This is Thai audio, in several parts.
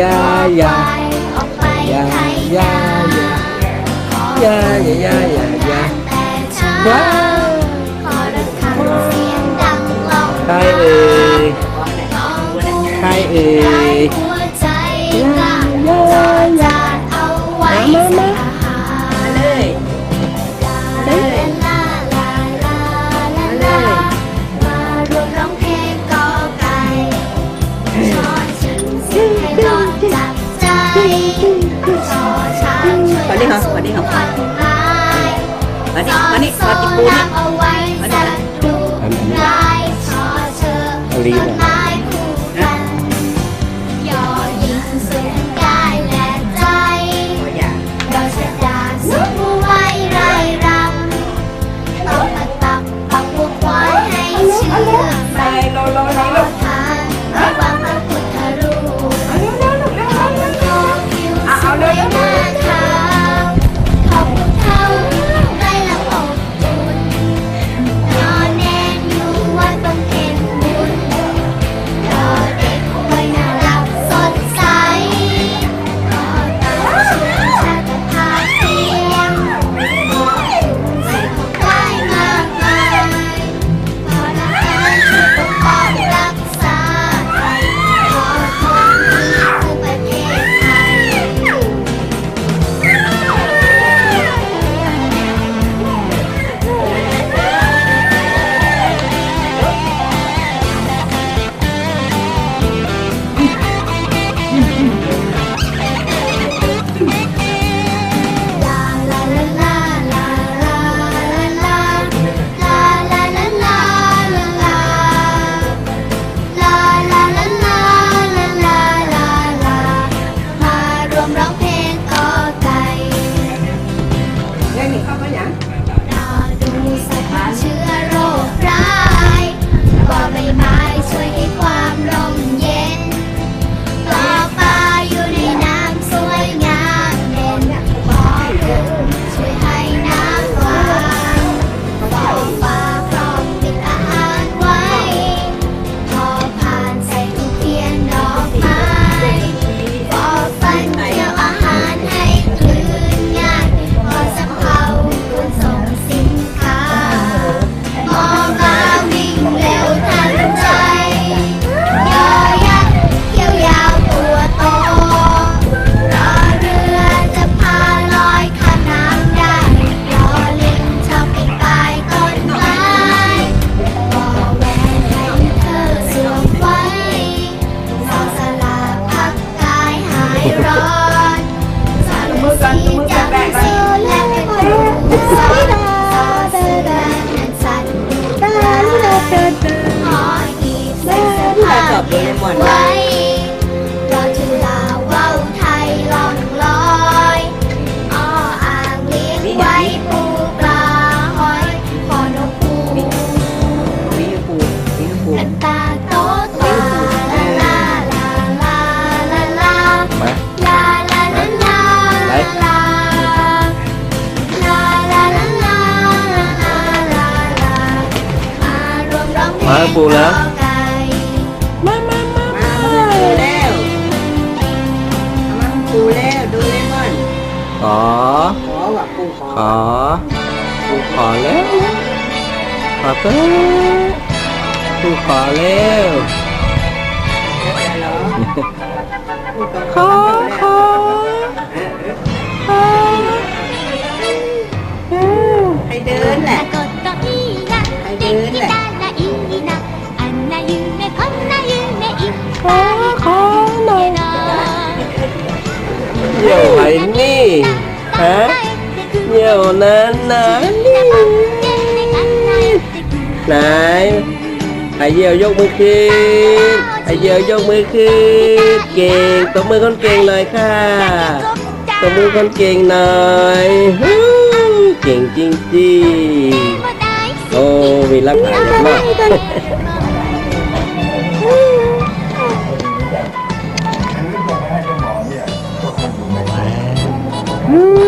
ยายาออกไปยายายายายายายายาแต่เช้าขอระฆังเสียงดังลงใารเอ่ยใครเอ่ยหัวใจกล้าจะเอาไว้ โซนเราเอาไว้สัตว์ดุร้ายชอเชอ มาปูแล้วมามามามาปูแล้วมาปูแล้วดูเลมอนขอขอว่ะปูขอขอปูขอแล้วขอเต้ปูขอแล้วขอ หี่ยวไหลนี่ฮะเหี่ยวนั้นนะนี่ไหนไอเหี่ยวยกมือขึ้นไอเหี่ยวยกมือขึ้นเก่งตบมือคนเก่งเลยค่ะตบมือคนเก่งหน่อยเก่งจริงๆโอ้มีรักษาเมาก Woo!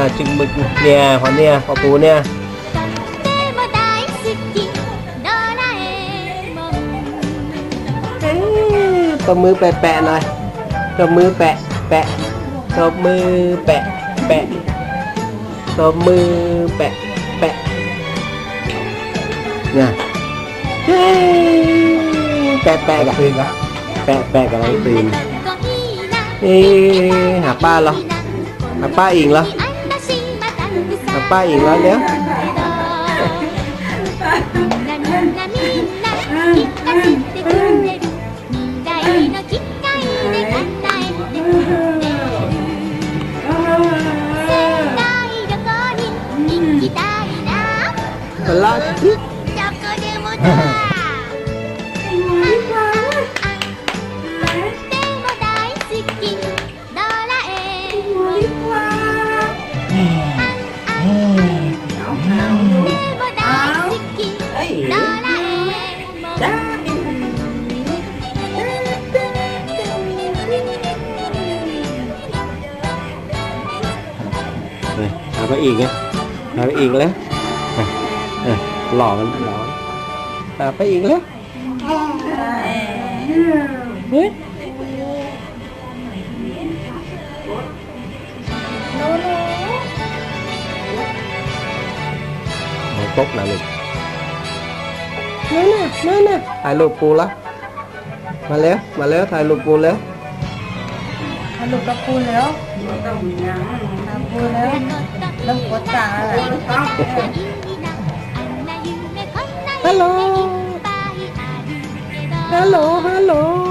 น้าจึงมึกเนี่ยพอเนี่ยพอปูเนี่ยตบมือแปะแปะหน่อยตบมือแปะแปะตบมือแปะแปะตบมือแปะแปะเนี่ยแปะแปะกับแปะแปะกับอะตื่นเอ๊หาป้าเหรอหาป้าอิงเหรอ ป้าอิงแล้วเดี๋ยว เลยหาป้าอิงไงหาป้าอิงแล้วหล่อมันหล่อหาป้าอิงแล้วเฮ้ยมองตกนะลูกนั่นน่ะนั่นน่ะถ่ายรูปปูละมาแล้ว มาแล้วถ่ายรูปปูแล้วฮัลโหลกับปูแล้วต้องมีน้ำปูแล้ว 飲むこったハローハローハロー